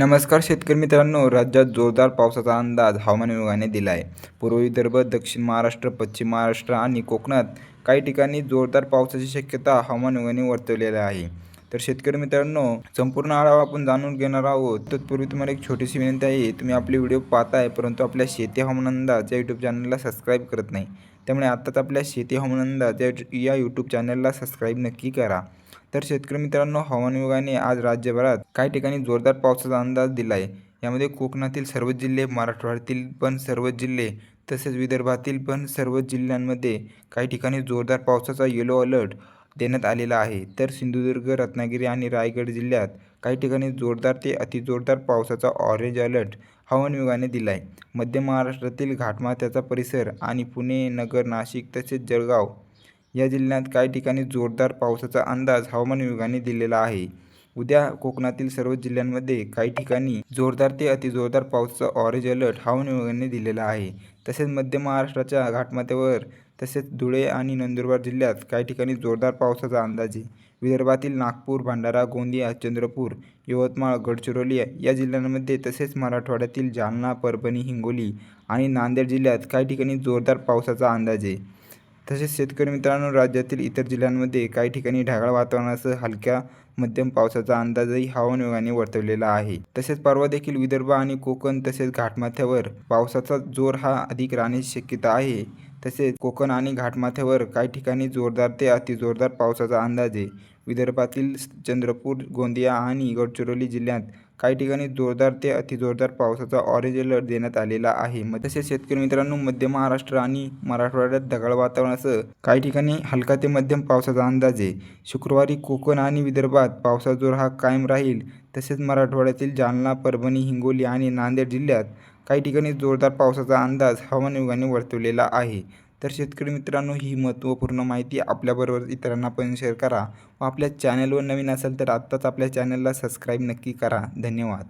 नमस्कार शेतकरी मित्रांनो राज्यात जोरदार पावसाचा अंदाज हवामान विभागाने दिला आहे पूर्व विदर्भ दक्षिण महाराष्ट्र पश्चिम महाराष्ट्र आणि कोकणात काही ठिकाणी जोरदार पावसाची शक्यता हवामान विभागाने वर्तवलेली आहे. तर शेतकरी मित्रांनो संपूर्ण आढावा आपण जाणून घेणार आहोत. तत्पूर्वी तुम्हाला एक छोटीशी विनंती आहे तुम्ही आपले व्हिडिओ पाहताय परंतु आपल्या शेती हवामान अंदाज या यूट्यूब चॅनलला सबस्क्राईब करत नाही. त्यामुळे आत्ताच आपल्या शेती हवामान अंदाज या यूट्यूब चॅनलला सबस्क्राईब नक्की करा. तर शेतकरी मित्रांनो हवामान विभागाने आज राज्यभरात काही ठिकाणी जोरदार पावसाचा अंदाज दिला आहे यामध्ये कोकणातील सर्वच जिल्हे मराठवाड्यातील पण सर्वच जिल्हे तसेच विदर्भातील पण सर्वच जिल्ह्यांमध्ये काही ठिकाणी जोरदार पावसाचा येलो अलर्ट देण्यात आलेला आहे. तर सिंधुदुर्ग रत्नागिरी आणि रायगड जिल्ह्यात काही ठिकाणी जोरदार ते अतिजोरदार पावसाचा ऑरेंज अलर्ट हवामान विभागाने दिला आहे मध्य महाराष्ट्रातील घाटमाथ्याचा परिसर आणि पुणे नगर नाशिक तसेच जळगाव या जिल्ह्यात काही ठिकाणी जोरदार पावसाचा अंदाज हवामान विभागाने दिलेला आहे. उद्या कोकणातील सर्व जिल्ह्यांमध्ये काही ठिकाणी जोरदार ते अतिजोरदार पावसाचा ऑरेंज अलर्ट हवामान विभागाने दिलेला आहे. तसेच मध्य महाराष्ट्राच्या घाटमाथ्यावर तसेच धुळे आणि नंदुरबार जिल्ह्यात काही ठिकाणी जोरदार पावसाचा अंदाज. आहे विदर्भातील नागपूर भंडारा गोंदिया चंद्रपूर यवतमाळ गडचिरोली या जिल्ह्यांमध्ये तसेच मराठवाड्यातील जालना परभणी हिंगोली आणि नांदेड जिल्ह्यात काही ठिकाणी जोरदार पावसाचा अंदाज. आहे तसेच शेतकरी मित्रांनो राज्यातील इतर जिल्ह्यांमध्ये काही ठिकाणी ढगाळ वातावरणासह हलक्या मध्यम पावसाचा अंदाजही हवामान विभागाने वर्तवलेला आहे. तसेच परवा देखील विदर्भ आणि कोकण तसेच घाटमाथ्यावर पावसाचा जोर हा अधिक राहण्याची शक्यता आहे. तसेच कोकण आणि घाटमाथ्यावर काही ठिकाणी जोरदार ते अतिजोरदार पावसाचा अंदाज आहे. विदर्भातील चंद्रपूर गोंदिया आणि गडचिरोली जिल्ह्यात काही ठिकाणी जोरदार ते अतिजोरदार पावसाचा ऑरेंज अलर्ट देण्यात आलेला आहे. मग तसेच शेतकरी मित्रांनो मध्य महाराष्ट्र आणि मराठवाड्यात ढगाळ वातावरणासह काही ठिकाणी हलका ते मध्यम पावसाचा अंदाज आहे. शुक्रवारी कोकण आणि विदर्भात पावसाचा जोर हा कायम राहील. तसेच मराठवाड्यातील जालना परभणी हिंगोली आणि नांदेड जिल्ह्यात काही ठिकाणी जोरदार पावसाचा अंदाज हवामान विभागाने वर्तवलेला आहे. तर शेतकरी मित्रांनो ही महत्त्वपूर्ण माहिती आपल्याबरोबर इतरांना पण शेअर करा व आपल्या चॅनलवर नवीन असेल तर आत्ताच आपल्या चॅनलला सबस्क्राईब नक्की करा. धन्यवाद.